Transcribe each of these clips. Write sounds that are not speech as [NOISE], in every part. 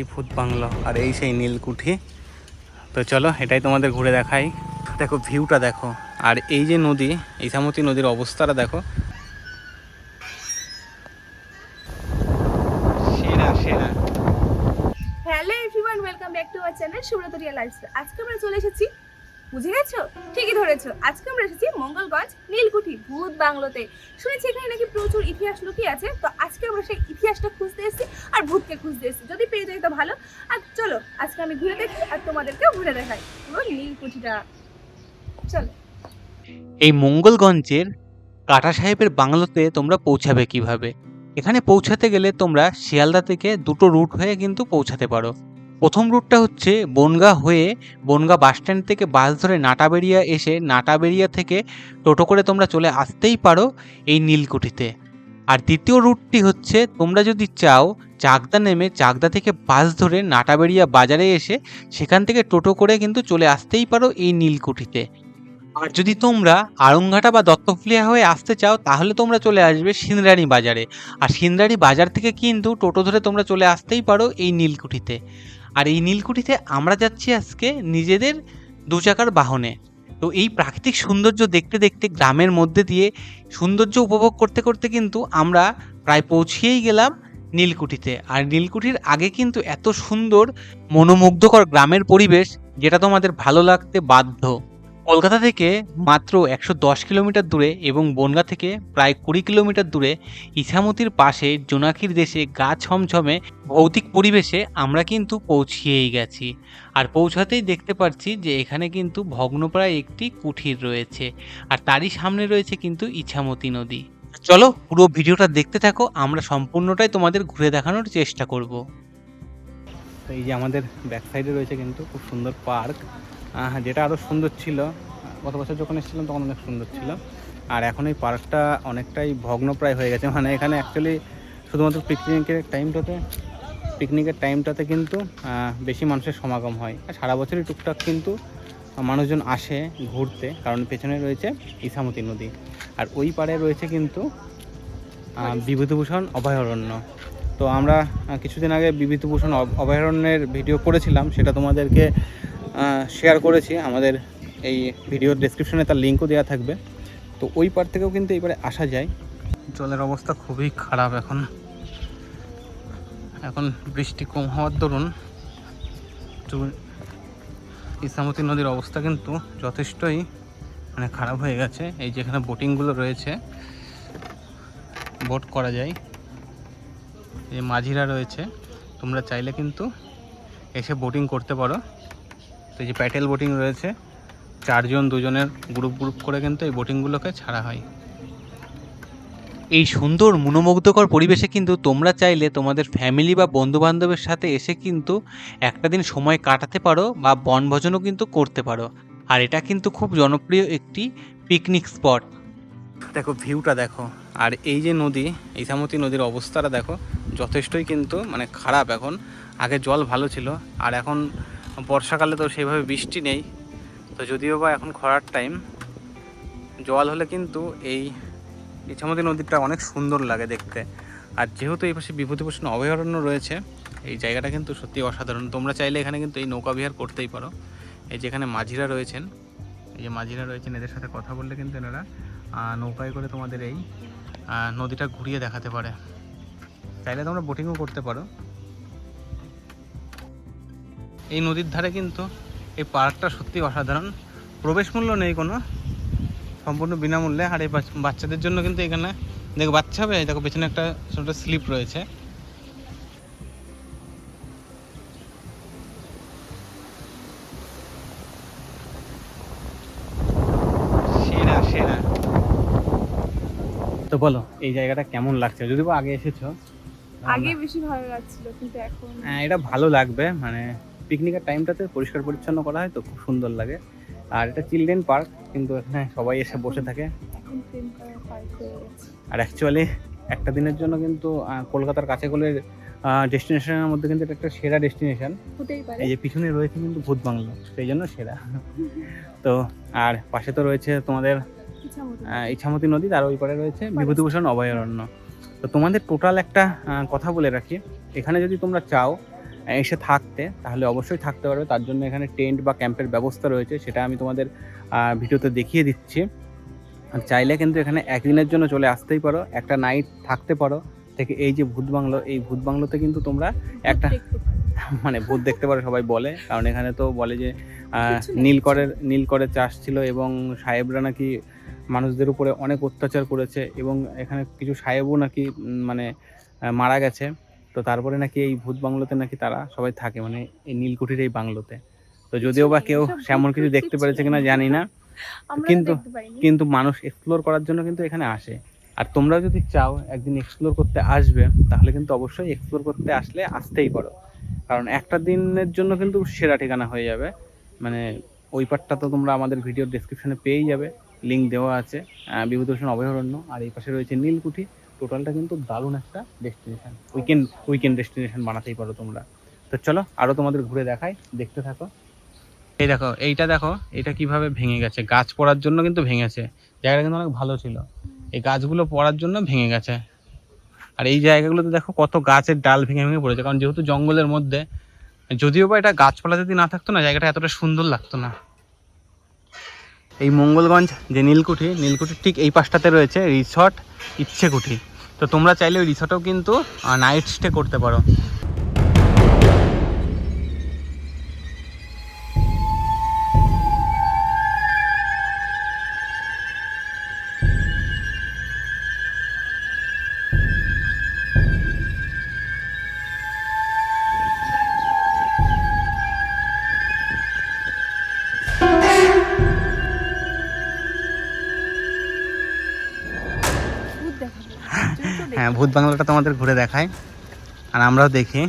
এই বাংলো। আর এই সেই নীলকুঠি। তো চলো, এটাই তোমাদের ঘুরে দেখাই। দেখো, ভিউটা দেখো। আর এই যে নদী ইসামতি নদীর অবস্থাটা দেখো। Hello everyone welcome back to our channel সুব্রতরিয়া lifestyle আজকে আমরা চলে এসেছি বুঝে গেছো? ঠিকই ধরেছো। আজকে আমরা এসেছি মঙ্গলগঞ্জ, নীলকুঠি, ভূত বাংলোতে। শুনেছি এখানে নাকি প্রচুর ইতিহাস লুকিয়ে আছে। তো আজকে আমরা সেই ইতিহাসটা খুঁজতে এসেছি আর ভূতকে খুঁজতে এসেছি। যদি পেয়ে যাই তো ভালো। আর চলো, আজকে আমি ঘুরে দেখি আর তোমাদেরকেও ঘুরে দেখাই। পুরো নীলকুঠিটা। চলো। এই মঙ্গলগঞ্জের কাটা সাহেবের বাংলোতে তোমরা পৌঁছাবে কীভাবে? এখানে পৌঁছাতে গেলে তোমরা শিয়ালদা থেকে দুটো রুট হয়ে কিন্তু পৌঁছাতে পারো। প্রথম রুটটা হচ্ছে বনগা হয়ে বনগা বাসস্ট্যান্ড থেকে বাস ধরে নাটাবেরিয়া এসে নাটাবেরিয়া থেকে টোটো করে তোমরা চলে আসতেই পারো এই নীলকুঠিতে। আর দ্বিতীয় রুটটি হচ্ছে তোমরা যদি চাও চাকদা নেমে চাকদা থেকে বাস ধরে নাটাবেরিয়া বাজারে এসে সেখান থেকে টোটো করে কিন্তু চলে আসতেই পারো এই নীলকুঠিতে। আর যদি তোমরা আড়ংঘাটা বা দত্তফুলিয়া হয়ে আসতে চাও তাহলে তোমরা চলে আসবে সিন্দ্রানি বাজারে। আর সিন্দ্রানি বাজার থেকে কিন্তু টোটো ধরে তোমরা চলে আসতেই পারো এই নীলকুঠিতে। আর এই নীলকুঠিতে আমরা যাচ্ছি আজকে নিজেদের দু চাকার বাহনে। তো এই প্রাকৃতিক সৌন্দর্য দেখতে দেখতে গ্রামের মধ্যে দিয়ে সৌন্দর্য উপভোগ করতে করতে কিন্তু আমরা প্রায় পৌঁছিয়েই গেলাম নীলকুঠিতে। আর নীলকুঠির আগে কিন্তু এত সুন্দর, মনোমুগ্ধকর গ্রামের পরিবেশ যেটা তোমাদের ভালো লাগতে বাধ্য। কলকাতা থেকে মাত্র একশো দশ কিলোমিটার দূরে এবং বনগা থেকে প্রায় কুড়ি কিলোমিটার দূরে ইছামতির পাশে জোনাকির দেশে গা ছমছমে ভৌতিক পরিবেশে আমরা কিন্তু পৌঁছিয়েই গেছি। আর পৌঁছাতেই দেখতে পাচ্ছি যে এখানে কিন্তু ভগ্নপ্রায় একটি কুঠির রয়েছে আর তারই সামনে রয়েছে কিন্তু ইছামতি নদী। চলো পুরো ভিডিওটা দেখতে থাকো, আমরা সম্পূর্ণটাই তোমাদের ঘুরে দেখানোর চেষ্টা করব। এই যে আমাদের ব্যাক সাইডে রয়েছে কিন্তু খুব সুন্দর পার্ক যেটা আরও সুন্দর ছিল, গত বছর যখন এসেছিলাম তখন অনেক সুন্দর ছিল। আর এখন এই পার্কটা অনেকটাই ভগ্নপ্রায় হয়ে গেছে। মানে এখানে অ্যাকচুয়ালি শুধুমাত্র পিকনিকের টাইমটাতে পিকনিকের টাইমটাতে কিন্তু বেশি মানুষের সমাগম হয়। আর সারা বছরই টুকটাক কিন্তু মানুষজন আসে ঘুরতে, কারণ পেছনে রয়েছে ইসামতি নদী। আর ওই পাড়ে রয়েছে কিন্তু বিভূতিভূষণ অভয়ারণ্য। তো আমরা কিছুদিন আগে বিভূতিভূষণ অভয়ারণ্যের ভিডিও করেছিলাম, সেটা তোমাদেরকে শেয়ার করেছি। আমাদের এই ভিডিওর ডেসক্রিপশনে তার লিঙ্কও দেওয়া থাকবে। তো ওই পার থেকেও কিন্তু এবারে আসা যায়। জলের অবস্থা খুবই খারাপ এখন। এখন বৃষ্টি কম হওয়ার দরুন ইসামতি নদীর অবস্থা কিন্তু যথেষ্টই মানে খারাপ হয়ে গেছে। এই যেখানে বোটিংগুলো রয়েছে বোট করা যায়। এই মাঝিরা রয়েছে। তোমরা চাইলে কিন্তু এসে বোটিং করতে পারো। তো এই যে প্যাটেল বোটিং রয়েছে চারজন দুজনের গ্রুপ গ্রুপ করে কিন্তু এই বোটিংগুলোকে ছাড়া হয়। এই সুন্দর মনোমুগ্ধকর পরিবেশে কিন্তু তোমরা চাইলে তোমাদের ফ্যামিলি বা বন্ধু বান্ধবের সাথে এসে কিন্তু একটা দিন সময় কাটাতে পারো বা বনভোজনও কিন্তু করতে পারো। আর এটা কিন্তু খুব জনপ্রিয় একটি পিকনিক স্পট দেখো ভিউটা দেখো আর এই যে নদী ইসামতি নদীর অবস্থাটা দেখো যথেষ্টই কিন্তু মানে খারাপ এখন। আগে জল ভালো ছিল আর এখন বর্ষাকালে তো সেইভাবে বৃষ্টি নেই, তো যদিও বা এখন খরার টাইম জল হলে কিন্তু এই ইছামতি নদীটা অনেক সুন্দর লাগে দেখতে। আর যেহেতু এই পাশে বিভূতিভূষণ অভয়ারণ্য রয়েছে, এই জায়গাটা কিন্তু সত্যি অসাধারণ। তোমরা চাইলে এখানে কিন্তু এই নৌকা বিহার করতেই পারো। এই যেখানে মাঝিরা রয়েছেন, এই যে মাঝিরা রয়েছেন, এদের সাথে কথা বললে কিন্তু এনারা নৌকায় করে তোমাদের এই নদীটা ঘুরিয়ে দেখাতে পারে। চাইলে তোমরা বোটিংও করতে পারো। এই নদীর ধারে কিন্তু এই পার্কটা সত্যি অসাধারণ। প্রবেশ মূল্য নেই কোনো সম্পূর্ণ বিনামূল্যে। আর এই বাচ্চাদের জন্য কিন্তু এখানে দেখো বাচ্চা হবে দেখো পেছনে একটা ছোট স্লিপ রয়েছে। তো বলো এই জায়গাটা কেমন লাগছে? যদি আগে এসেছ। আগে বেশি ভালো লাগছিল কিন্তু এখন হ্যাঁ এটা ভালো লাগবে মানে পিকনিকের টাইমটাতে পরিষ্কার পরিচ্ছন্ন করা হয় তো খুব সুন্দর লাগে। আর এটা চিলড্রেন পার্ক কিন্তু এখানে সবাই এসে বসে থাকে। হয়ে আর অ্যাকচুয়ালি একটা দিনের জন্য কিন্তু কলকাতার কাছে গেলে ডেস্টিনেশনের মধ্যে কিন্তু এটা একটা সেরা ডেস্টিনেশন এই যে পিছনে রয়েছে কিন্তু ভূত বাংলা সেই জন্য সেরা। তো আর পাশে তো রয়েছে তোমাদের ইছামতি নদী। তার ওই পারে রয়েছে বিভূতিভূষণ অভয়ারণ্য। তো তোমাদের টোটাল একটা কথা বলে রাখি। এখানে যদি তোমরা চাও এসে থাকতে তাহলে অবশ্যই থাকতে পারবে। তার জন্য এখানে টেন্ট বা ক্যাম্পের ব্যবস্থা রয়েছে সেটা আমি তোমাদের ভিডিওতে দেখিয়ে দিচ্ছি। আর চাইলে কিন্তু এখানে একদিনের জন্য চলে আসতেই পারো একটা নাইট থাকতে পারো। থেকে এই যে ভূত বাংলো এই ভূত বাংলোতে কিন্তু তোমরা একটা [LAUGHS] মানে ভূত দেখতে পারো সবাই বলে। কারণ এখানে তো বলে যে নীলকরের নীলকরের চাষ ছিল এবং সাহেবরা নাকি মানুষদের উপরে অনেক অত্যাচার করেছে এবং এখানে কিছু সাহেবও নাকি মানে মারা গেছে। তো তারপরে নাকি এই ভূত বাংলোতে নাকি তারা সবাই থাকে মানে এই নীলকুঠির এই বাংলোতে। তো যদিও বা কেউ সেমন কিছু দেখতে পেরেছে কিনা। জানি না কিন্তু- কিন্তু মানুষ এক্সপ্লোর করার জন্য কিন্তু এখানে আসে। আর তোমরা যদি চাও একদিন এক্সপ্লোর করতে আসবে তাহলে কিন্তু অবশ্যই এক্সপ্লোর করতে আসলে আসতেই পারো। কারণ একটা দিনের জন্য কিন্তু সেরা ঠিকানা হয়ে যাবে। মানে ওই পার্টটা তো তোমরা আমাদের ভিডিও ডেসক্রিপশনে পেয়েই যাবে। লিঙ্ক দেওয়া আছে। বিভূতিভূষণ অভয়ারণ্য আর এই পাশে রয়েছে নীলকুঠি। টোটালটা কিন্তু দারুণ একটা ডেস্টিনেশন উইকেন্ড উইকেন্ড ডেস্টিনেশন বানাতেই পারো তোমরা। তো চলো আরও তোমাদের ঘুরে দেখাই, দেখতে থাকো। এই দেখো, এইটা দেখো এটা কীভাবে ভেঙে গেছে। গাছ পড়ার জন্য কিন্তু ভেঙেছে। জায়গাটা কিন্তু অনেক ভালো ছিল। এই গাছগুলো পড়ার জন্য ভেঙে গেছে। আর এই জায়গাগুলোতে দেখো কত গাছের ডাল ভেঙে ভেঙে পড়েছে। কারণ যেহেতু জঙ্গলের মধ্যে, যদিও বা এটা গাছপালা যদি না থাকতো না, জায়গাটা এতটা সুন্দর লাগতো না। এই মঙ্গলগঞ্জ যে নীলকুঠি, নীলকুঠির ঠিক এই পাশটাতে রয়েছে রিসর্ট ইচ্ছেকুঠি। তো তোমরা চাইলে ওই রিসর্টেও কিন্তু নাইট স্টে করতে পারো। ভূত বাংলাটা তোমাদের ঘুরে দেখায়। আর আমরাও দেখি।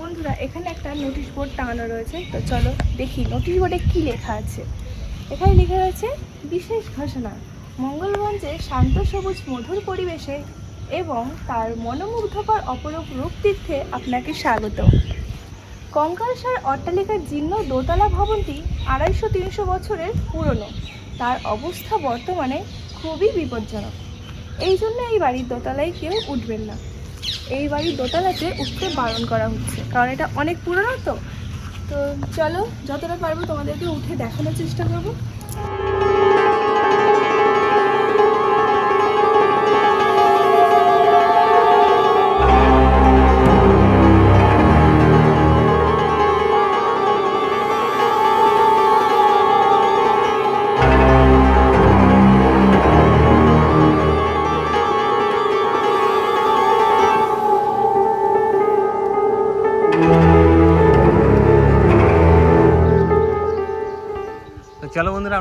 বন্ধুরা, এখানে একটা নোটিশ বোর্ড টাঙানো রয়েছে। তো চলো দেখি নোটিশ বোর্ডে কি লেখা আছে? এখানে লেখা বিশেষ ঘোষণা, মঙ্গলগঞ্জে শান্ত সবুজ মধুর পরিবেশে এবং তার মনোমুগ্ধকর অপরূপ রূপ তীর্থে আপনাকে স্বাগত কঙ্কালসার অট্টালিকার জীর্ণ দোতলা ভবনটি আড়াইশো তিনশো বছরের পুরনো। তার অবস্থা বর্তমানে খুবই বিপজ্জনক। এই জন্য এই বাড়ির দোতলায় কেউ উঠবেন না। এই বাড়ির দোতলাতে উঠতে বারণ করা হচ্ছে, কারণ এটা অনেক পুরনো তো। তো চলো, যতটা পারব তোমাদেরকে উঠে দেখানোর চেষ্টা করব।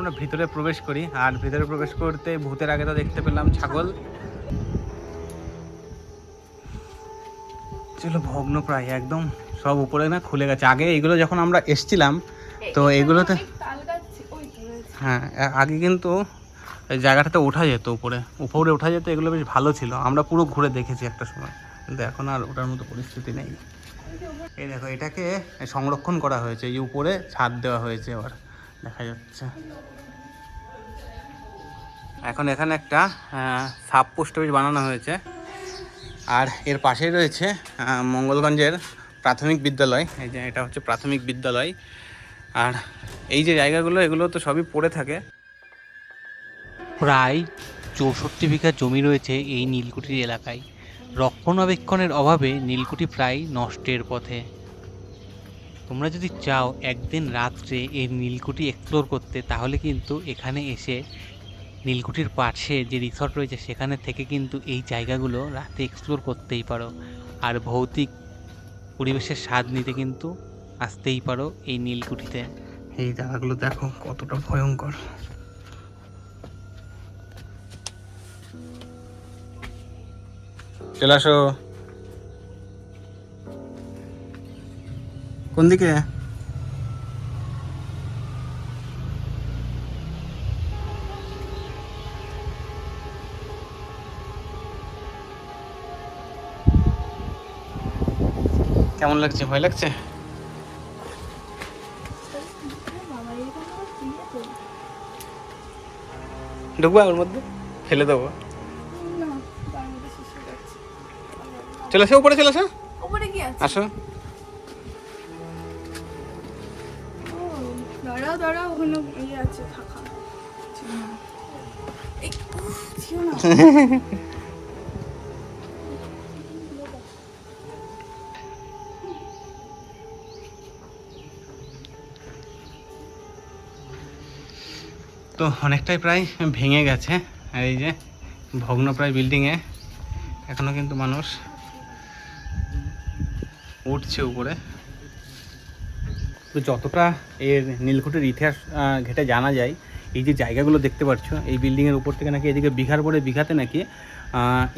আমরা ভিতরে প্রবেশ করি। আর ভিতরে প্রবেশ করতে ভূতের আগে তো দেখতে পেলাম ছাগল। ছিল ভগ্ন প্রায় একদম সব উপরে না খুলে গেছে। আগে এগুলো যখন আমরা এসছিলাম তো এগুলোতে-। হ্যাঁ আগে কিন্তু জায়গাটাতে ওঠা যেত উপরে। উপরে ওঠা যেত এগুলো বেশ ভালো ছিল। আমরা পুরো ঘুরে দেখেছি একটা সময়। কিন্তু এখন আর ওটার মতো পরিস্থিতি নেই। এই দেখো এটাকে সংরক্ষণ করা হয়েছে। এই উপরে ছাদ দেওয়া হয়েছে এবার। দেখা যাচ্ছে। এখন এখানে একটা সাব পোস্ট অফিস বানানো হয়েছে। আর এর পাশেই রয়েছে মঙ্গলগঞ্জের প্রাথমিক বিদ্যালয়। এই যে এটা হচ্ছে প্রাথমিক বিদ্যালয়। আর এই যে জায়গাগুলো, এগুলো তো সবই পড়ে থাকে। প্রায় চৌষট্টি বিঘা জমি রয়েছে এই নীলকুঠির এলাকায়। রক্ষণাবেক্ষণের অভাবে নীলকুঠি প্রায় নষ্টের পথে। তোমরা যদি চাও একদিন রাত্রে এই নীলকুঠি এক্সপ্লোর করতে, তাহলে কিন্তু এখানে এসে নীলকুঠির পাশে যে রিসর্ট রয়েছে সেখানে থেকে কিন্তু এই জায়গাগুলো রাতে এক্সপ্লোর করতেই পারো। আর ভৌতিক পরিবেশের স্বাদ নিতে কিন্তু আসতেই পারো এই নীলকুঠিতে। এই জায়গাগুলো দেখো কতটা ভয়ঙ্কর। চলে আসো। কোন দিকে কেমন লাগছে? ভয় লাগছে? ঢুকবা ওর মধ্যে? ফেলে দেবো। চলে আসো উপরে চলে আসো। আসো। ও, দাঁড়াও দাঁড়াও ওখানে ইয়ে আছে ফাঁকা। [LAUGHS] তো অনেকটাই প্রায় ভেঙে গেছে। আর এই যে ভগ্নপ্রায় বিল্ডিংয়ে এখনও কিন্তু মানুষ উঠছে উপরে। তো যতটা এর নীলকুঠির ইতিহাস ঘেটে জানা যায়, এই যে জায়গাগুলো দেখতে পাচ্ছ এই বিল্ডিংয়ের উপর থেকে নাকি এদিকে বিঘার পরে বিঘাতে নাকি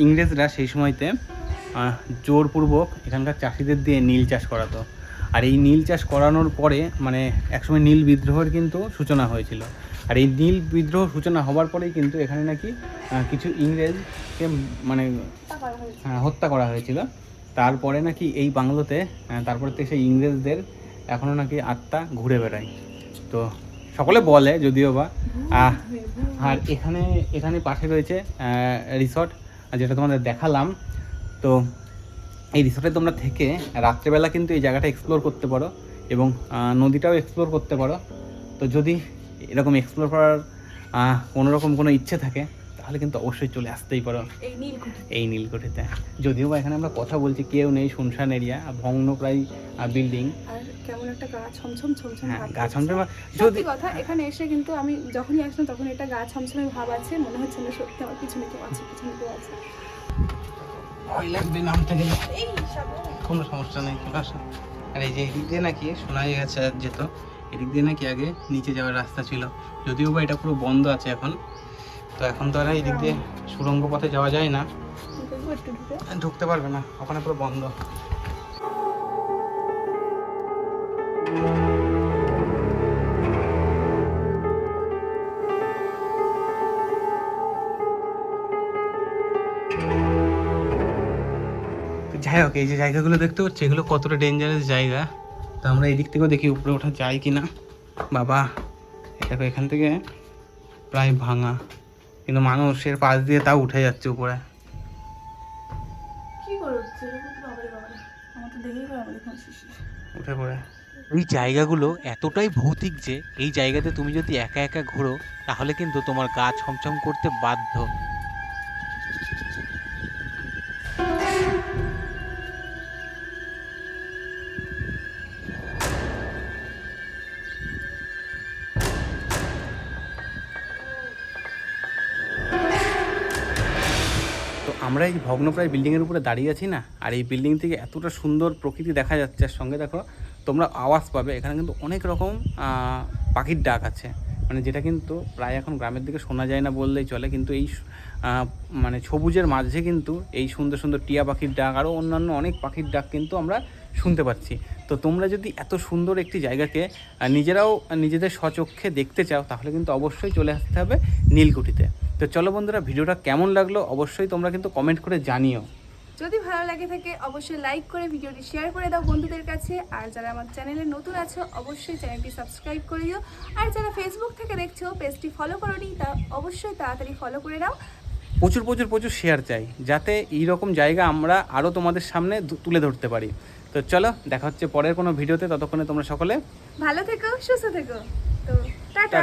ইংরেজরা সেই সময়তে জোরপূর্বক এখানকার চাষিদের দিয়ে নীল চাষ করাতো। আর এই নীল চাষ করানোর পরে মানে একসময় নীল বিদ্রোহের কিন্তু সূচনা হয়েছিল। আর এই নীল বিদ্রোহ সূচনা হওয়ার পরেই কিন্তু এখানে নাকি কিছু ইংরেজকে মানে হ্যাঁ, হত্যা করা হয়েছিল। তারপরে নাকি এই বাংলোতে তারপরে থেকে সেই ইংরেজদের এখনও নাকি আত্মা ঘুরে বেড়ায়। তো সকলে বলে যদিও বা আর এখানে এখানে পাশে রয়েছে রিসর্ট যেটা তোমাদের দেখালাম। তো এই রিসর্টে তোমরা থেকে রাত্রেবেলা কিন্তু এই জায়গাটা এক্সপ্লোর করতে পারো এবং নদীটাও এক্সপ্লোর করতে পারো। তো যদি এরকম এক্সপ্লোর করার আহ, কোনো রকম কোনো ইচ্ছে থাকে তাহলে কিন্তু অবশ্যই চলে আসতেই পারো। এই নীলকুঠি এই নীলকুঠিতে। যদিও বা এখানে আমরা কথা বলছি কেউ নেই শুনশান এরিয়া ভগ্ন প্রায় বিল্ডিং কেমন একটা গা ছমছম ছমছম হ্যাঁ। যদি কথা এখানে এসে কিন্তু আমি যখনই আসলাম তখন এটা গা ভাব আছে মনে হচ্ছে না সত্যি আমার পিছনে কেউ আছে পিছনে কেউ আছে। ভয় লাগবে নামতে গেলে কোনো সমস্যা নেই চলে আসো। আর এই যে নাকি শোনা গেছে যেত এদিক দিয়ে নাকি আগে নিচে যাওয়ার রাস্তা ছিল। যদিও বা এটা পুরো বন্ধ আছে এখন। তো এখন তো আর এদিক দিয়ে সুড়ঙ্গ পথে যাওয়া যায় না। ঢুকতে পারবে না, ওখানে পুরো বন্ধ। যাই হোক, এই যে জায়গাগুলো দেখতে পাচ্ছি, এগুলো কতটা ডেঞ্জারাস জায়গা। তো আমরা এদিক থেকেও দেখি উপরে ওঠা যায় কি না। বাবা দেখো এখান থেকে প্রায় ভাঙা। কিন্তু মানুষের পাশ দিয়ে তাও উঠে যাচ্ছে উপরে। উঠে পড়ে। এই জায়গাগুলো এতটাই ভৌতিক যে এই জায়গাতে তুমি যদি একা একা ঘোরো তাহলে কিন্তু তোমার গা ছমছম করতে বাধ্য। ভগ্নপ্রায় বিল্ডিংয়ের উপরে দাঁড়িয়ে আছি না? আর এই বিল্ডিং থেকে এতটা সুন্দর প্রকৃতি দেখা যাচ্ছে। আর সঙ্গে দেখো, তোমরা আওয়াজ পাবে, এখানে কিন্তু অনেক রকম পাখির ডাক আছে। মানে যেটা কিন্তু প্রায় এখন গ্রামের দিকে শোনা যায় না বললেই চলে, কিন্তু এই মানে সবুজের মাঝে কিন্তু এই সুন্দর সুন্দর টিয়া পাখির ডাক, আরও অন্যান্য অনেক পাখির ডাক কিন্তু আমরা শুনতে পাচ্ছি। তো তোমরা যদি এত সুন্দর একটি জায়গাকে নিজেরাও, নিজেদের স্বচক্ষে দেখতে চাও, তাহলে কিন্তু অবশ্যই চলে আসতে হবে নীলকুঠিতে। তো চলো বন্ধুরা ভিডিওটা কেমন লাগল অবশ্যই তোমরা কিন্তু কমেন্ট করে জানিও। যদি ভালো লাগে থাকে অবশ্যই লাইক করে ভিডিওটি শেয়ার করে দাও বন্ধুদের কাছে। আর যারা আমার চ্যানেলে নতুন আছো অবশ্যই চ্যানেলটি সাবস্ক্রাইব করে দিও। আর যারা ফেসবুক থেকে দেখছ পেজটি ফলো করোনি তা অবশ্যই তাড়াতাড়ি ফলো করে নাও। প্রচুর প্রচুর প্রচুর শেয়ার চাই যাতে এই রকম জায়গা আমরা আরও তোমাদের সামনে তুলে ধরতে পারি। তো চলো দেখা হচ্ছে পরের কোনো ভিডিওতে ততক্ষণে তোমরা সকলে ভালো থেকো সুস্থ থেকো। তো টাটা।